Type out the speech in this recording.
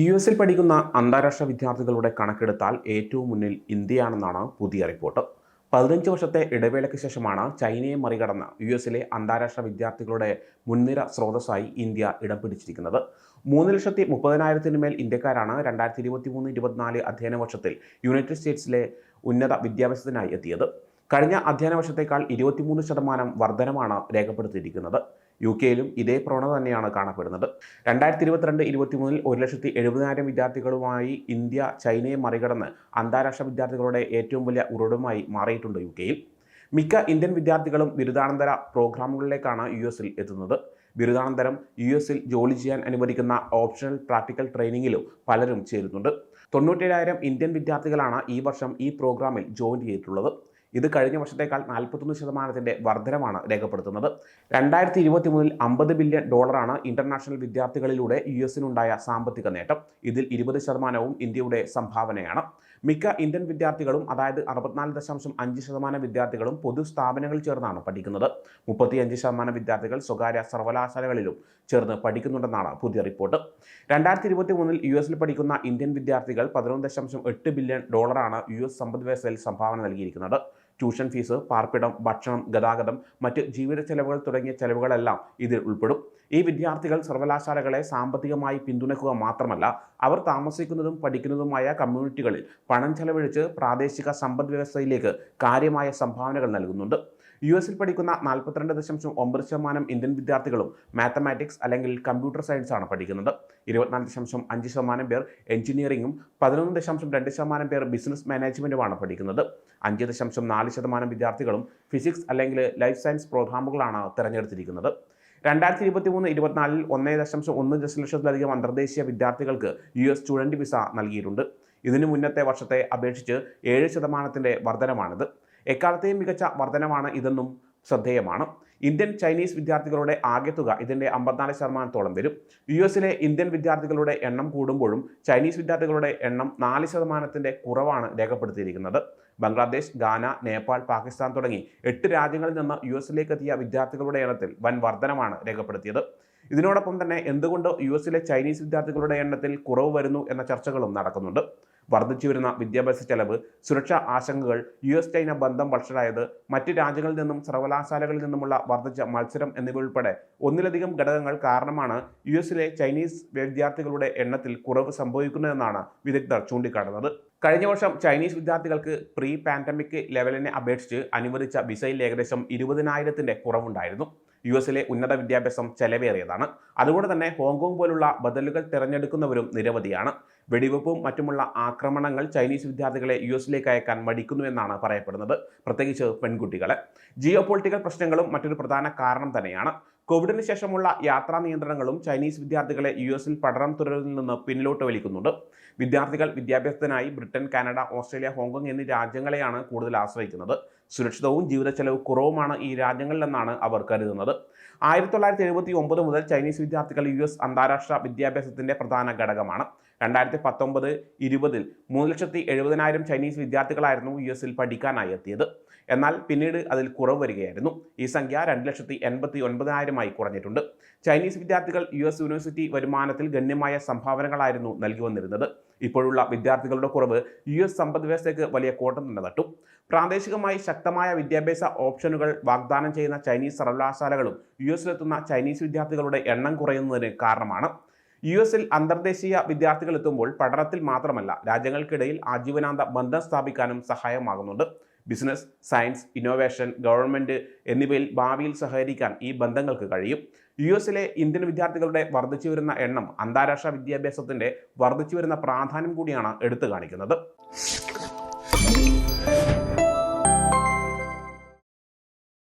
U എസിൽ പഠിക്കുന്ന അന്താരാഷ്ട്ര വിദ്യാർത്ഥികളുടെ കണക്കെടുത്താൽ ഏറ്റവും മുന്നിൽ ഇന്ത്യയാണെന്നാണ് പുതിയ റിപ്പോർട്ട്. പതിനഞ്ച് വർഷത്തെ ഇടവേളയ്ക്ക് ശേഷമാണ് ചൈനയെ മറികടന്ന് യു എസിലെ അന്താരാഷ്ട്ര വിദ്യാർത്ഥികളുടെ മുൻനിര സ്രോതസ്സായി ഇന്ത്യ ഇടം പിടിച്ചിരിക്കുന്നത്. മൂന്ന് ലക്ഷത്തി മുപ്പതിനായിരത്തിന് മേൽ ഇന്ത്യക്കാരാണ് രണ്ടായിരത്തി ഇരുപത്തി മൂന്ന് ഇരുപത്തിനാല് അധ്യയന വർഷത്തിൽ യുണൈറ്റഡ് സ്റ്റേറ്റ്സിലെ ഉന്നത വിദ്യാഭ്യാസത്തിനായി എത്തിയത്. കഴിഞ്ഞ അധ്യയന വർഷത്തേക്കാൾ ഇരുപത്തിമൂന്ന് ശതമാനം വർധനമാണ് രേഖപ്പെടുത്തിയിരിക്കുന്നത്. യു കെയിലും ഇതേ പ്രവണത തന്നെയാണ് കാണപ്പെടുന്നത്. രണ്ടായിരത്തി ഇരുപത്തിരണ്ട് ഇരുപത്തിമൂന്നിൽ ഒരു ലക്ഷത്തി എഴുപതിനായിരം വിദ്യാർത്ഥികളുമായി ഇന്ത്യ ചൈനയെ മറികടന്ന് അന്താരാഷ്ട്ര വിദ്യാർത്ഥികളുടെ ഏറ്റവും വലിയ ഉറവിടമായി മാറിയിട്ടുണ്ട് യു കെയിൽ മിക്ക ഇന്ത്യൻ വിദ്യാർത്ഥികളും ബിരുദാനന്തര പ്രോഗ്രാമുകളിലേക്കാണ് യു എസിൽ എത്തുന്നത്. ബിരുദാനന്തരം യു എസിൽ ജോലി ചെയ്യാൻ അനുവദിക്കുന്ന ഓപ്ഷണൽ പ്രാക്ടിക്കൽ ട്രെയിനിങ്ങിലും പലരും ചേരുന്നുണ്ട്. തൊണ്ണൂറ്റേഴായിരം ഇന്ത്യൻ വിദ്യാർത്ഥികളാണ് ഈ വർഷം ഈ പ്രോഗ്രാമിൽ ജോയിൻ ചെയ്തിട്ടുള്ളത്. ഇത് കഴിഞ്ഞ വർഷത്തേക്കാൾ നാൽപ്പത്തൊന്ന് ശതമാനത്തിന്റെ വർധനമാണ് രേഖപ്പെടുത്തുന്നത്. രണ്ടായിരത്തി ഇരുപത്തി മൂന്നിൽ അമ്പത് ബില്യൺ ഡോളറാണ് ഇന്റർനാഷണൽ വിദ്യാർത്ഥികളിലൂടെ യു എസിനുണ്ടായ സാമ്പത്തിക നേട്ടം. ഇതിൽ ഇരുപത് ശതമാനവും ഇന്ത്യയുടെ സംഭാവനയാണ്. മിക്ക ഇന്ത്യൻ വിദ്യാർത്ഥികളും അതായത് അറുപത്തിനാല് ദശാംശം അഞ്ച് ശതമാനം വിദ്യാർത്ഥികളും പൊതു സ്ഥാപനങ്ങളിൽ ചേർന്നാണ് പഠിക്കുന്നത്. മുപ്പത്തിയഞ്ച് ശതമാനം വിദ്യാർത്ഥികൾ സ്വകാര്യ സർവകലാശാലകളിലും ചേർന്ന് പഠിക്കുന്നുണ്ടെന്നാണ് പുതിയ റിപ്പോർട്ട്. രണ്ടായിരത്തി ഇരുപത്തി മൂന്നിൽ യു എസിൽ പഠിക്കുന്ന ഇന്ത്യൻ വിദ്യാർത്ഥികൾ പതിനൊന്ന് ദശാംശം എട്ട് ബില്യൺ ഡോളറാണ് യു എസ് സമ്പദ് വ്യവസ്ഥയിൽ സംഭാവന നൽകിയിരിക്കുന്നത്. ട്യൂഷൻ ഫീസ് പാർപ്പിടം ഭക്ഷണം ഗതാഗതം മറ്റ് ജീവിത ചെലവുകൾ തുടങ്ങിയ ചെലവുകളെല്ലാം ഇതിൽ ഉൾപ്പെടും. ഈ വിദ്യാർത്ഥികൾ സർവകലാശാലകളെ സാമ്പത്തികമായി പിന്തുണയ്ക്കുക മാത്രമല്ല അവർ താമസിക്കുന്നതും പഠിക്കുന്നതുമായ കമ്മ്യൂണിറ്റികളിൽ പണം ചെലവഴിച്ച് പ്രാദേശിക സമ്പദ് വ്യവസ്ഥയിലേക്ക് കാര്യമായ സംഭാവനകൾ നൽകുന്നുണ്ട്. യു എസിൽ പഠിക്കുന്ന നാൽപ്പത്തിരണ്ട് ദശാംശം ഒമ്പത് ശതമാനം ഇന്ത്യൻ വിദ്യാർത്ഥികളും മാത്തമാറ്റിക്സ് അല്ലെങ്കിൽ കമ്പ്യൂട്ടർ സയൻസ് ആണ് പഠിക്കുന്നത്. ഇരുപത്തിനാല് ദശാംശം അഞ്ച് ശതമാനം പേർ എഞ്ചിനീയറിംഗും പതിനൊന്ന് ദശാംശം രണ്ട് ശതമാനം പേർ ബിസിനസ് മാനേജ്മെന്റുമാണ് പഠിക്കുന്നത്. അഞ്ച് ദശാംശം നാല് ശതമാനം വിദ്യാർത്ഥികളും ഫിസിക്സ് അല്ലെങ്കിൽ ലൈഫ് സയൻസ് പ്രോഗ്രാമുകളാണ് തിരഞ്ഞെടുത്തിരിക്കുന്നത്. രണ്ടായിരത്തി ഇരുപത്തി മൂന്ന് ഇരുപത്തിനാലിൽ ഒന്നേ ദശാംശം ഒന്ന് ദശലക്ഷത്തിലധികം അന്തർദേശീയ വിദ്യാർത്ഥികൾക്ക് യു എസ് സ്റ്റുഡന്റ് വിസ നൽകിയിട്ടുണ്ട്. ഇതിനു മുന്നത്തെ വർഷത്തെ അപേക്ഷിച്ച് ഏഴ് ശതമാനത്തിന്റെ വർധനമാണിത് എക്കാലത്തെയും മികച്ച വർധനമാണ് ഇതെന്നും ശ്രദ്ധേയമാണ്. ഇന്ത്യൻ ചൈനീസ് വിദ്യാർത്ഥികളുടെ ആകെ തുക ഇതിന്റെ അമ്പത്തിനാല് ശതമാനത്തോളം വരും. യു എസിലെ ഇന്ത്യൻ വിദ്യാർത്ഥികളുടെ എണ്ണം കൂടുമ്പോഴും ചൈനീസ് വിദ്യാർത്ഥികളുടെ എണ്ണം നാല് ശതമാനത്തിന്റെ കുറവാണ് രേഖപ്പെടുത്തിയിരിക്കുന്നത്. ബംഗ്ലാദേശ് ഗാന നേപ്പാൾ പാകിസ്ഥാൻ തുടങ്ങി എട്ട് രാജ്യങ്ങളിൽ നിന്ന് യു എസിലേക്ക് എത്തിയ വിദ്യാർത്ഥികളുടെ എണ്ണത്തിൽ വൻ വർധനമാണ് രേഖപ്പെടുത്തിയത്. ഇതിനോടൊപ്പം തന്നെ എന്തുകൊണ്ട് യു എസിലെ ചൈനീസ് വിദ്യാർത്ഥികളുടെ എണ്ണത്തിൽ കുറവ് വരുന്നു എന്ന ചർച്ചകളും നടക്കുന്നുണ്ട്. വർദ്ധിച്ചു വരുന്ന വിദ്യാഭ്യാസ ചെലവ് സുരക്ഷാ ആശങ്കകൾ യു എസ് ചൈന ബന്ധം വഷളായത് മറ്റ് രാജ്യങ്ങളിൽ നിന്നും സർവകലാശാലകളിൽ നിന്നുമുള്ള വർദ്ധിച്ച മത്സരം എന്നിവ ഉൾപ്പെടെ ഒന്നിലധികം ഘടകങ്ങൾ കാരണമാണ് യു എസിലെ ചൈനീസ് വിദ്യാർത്ഥികളുടെ എണ്ണത്തിൽ കുറവ് സംഭവിക്കുന്നതെന്നാണ് വിദഗ്ധർ ചൂണ്ടിക്കാട്ടുന്നത്. കഴിഞ്ഞ വർഷം ചൈനീസ് വിദ്യാർത്ഥികൾക്ക് പ്രീ പാൻഡമിക് ലെവലിനെ അപേക്ഷിച്ച് അനുവദിച്ച വിസയിൽ ഏകദേശം ഇരുപതിനായിരത്തിന്റെ കുറവുണ്ടായിരുന്നു. യു എസിലെ ഉന്നത വിദ്യാഭ്യാസം ചെലവേറിയതാണ്. അതുകൊണ്ട് തന്നെ ഹോങ്കോങ് പോലുള്ള ബദലുകൾ തിരഞ്ഞെടുക്കുന്നവരും നിരവധിയാണ്. വെടിവെപ്പും മറ്റുമുള്ള ആക്രമണങ്ങൾ ചൈനീസ് വിദ്യാർത്ഥികളെ യു എസിലേക്ക് അയക്കാൻ മടിക്കുന്നു എന്നാണ് പറയപ്പെടുന്നത്. പ്രത്യേകിച്ച് പെൺകുട്ടികളെ. ജിയോ പൊളിറ്റിക്കൽ പ്രശ്നങ്ങളും മറ്റൊരു പ്രധാന കാരണം തന്നെയാണ്. കോവിഡിന് ശേഷമുള്ള യാത്രാ നിയന്ത്രണങ്ങളും ചൈനീസ് വിദ്യാർത്ഥികളെ യു എസിൽ പഠനം തുടരുന്നതിൽ നിന്ന് പിന്നിലോട്ട് വലിക്കുന്നുണ്ട്. വിദ്യാർത്ഥികൾ വിദ്യാഭ്യാസത്തിനായി ബ്രിട്ടൻ കാനഡ ഓസ്ട്രേലിയ ഹോങ്കോങ് എന്നീ രാജ്യങ്ങളെയാണ് കൂടുതൽ ആശ്രയിക്കുന്നത്. സുരക്ഷിതവും ജീവിത ചെലവ് കുറവുമാണ് ഈ രാജ്യങ്ങളിലെന്നാണ് അവർ കരുതുന്നത്. ആയിരത്തി തൊള്ളായിരത്തി എഴുപത്തി ഒമ്പത് മുതൽ ചൈനീസ് വിദ്യാർത്ഥികൾ യു എസ് അന്താരാഷ്ട്ര വിദ്യാഭ്യാസത്തിന്റെ പ്രധാന ഘടകമാണ്. രണ്ടായിരത്തി പത്തൊമ്പത് ഇരുപതിൽ മൂന്ന് ലക്ഷത്തി എഴുപതിനായിരം ചൈനീസ് വിദ്യാർത്ഥികളായിരുന്നു യു എസിൽ പഠിക്കാനായി എത്തിയത്. എന്നാൽ പിന്നീട് അതിൽ കുറവ് വരികയായിരുന്നു. ഈ സംഖ്യ രണ്ട് ലക്ഷത്തി എൺപത്തി ഒൻപതിനായിരമായി കുറഞ്ഞിട്ടുണ്ട്. ചൈനീസ് വിദ്യാർത്ഥികൾ യു എസ് യൂണിവേഴ്സിറ്റി വരുമാനത്തിൽ ഗണ്യമായ സംഭാവനകളായിരുന്നു നൽകി വന്നിരുന്നത്. ഇപ്പോഴുള്ള വിദ്യാർത്ഥികളുടെ കുറവ് യു എസ് സമ്പദ് വ്യവസ്ഥയ്ക്ക് വലിയ കോട്ടം തന്നെ തട്ടു. പ്രാദേശികമായി ശക്തമായ വിദ്യാഭ്യാസ ഓപ്ഷനുകൾ വാഗ്ദാനം ചെയ്യുന്ന ചൈനീസ് സർവകലാശാലകളും യു എസിലെത്തുന്ന ചൈനീസ് വിദ്യാർത്ഥികളുടെ എണ്ണം കുറയുന്നതിന് കാരണമാണ്. യു എസിൽ അന്തർദേശീയ വിദ്യാർത്ഥികൾ എത്തുമ്പോൾ പഠനത്തിൽ മാത്രമല്ല രാജ്യങ്ങൾക്കിടയിൽ ആജീവനാന്ത ബന്ധം സ്ഥാപിക്കാനും സഹായമാകുന്നുണ്ട് ബിസിനസ് സയൻസ് ഇന്നോവേഷൻ ഗവൺമെന്റ് എന്നിവയിൽ ഭാവിയിൽ സഹകരിക്കാൻ ഈ ബന്ധങ്ങൾക്ക് കഴിയും. യു എസിലെ ഇന്ത്യൻ വിദ്യാർത്ഥികളുടെ വർദ്ധിച്ചു വരുന്ന എണ്ണം അന്താരാഷ്ട്ര വിദ്യാഭ്യാസത്തിന്റെ വർദ്ധിച്ചു വരുന്ന പ്രാധാന്യം കൂടിയാണ് എടുത്തു കാണിക്കുന്നത്.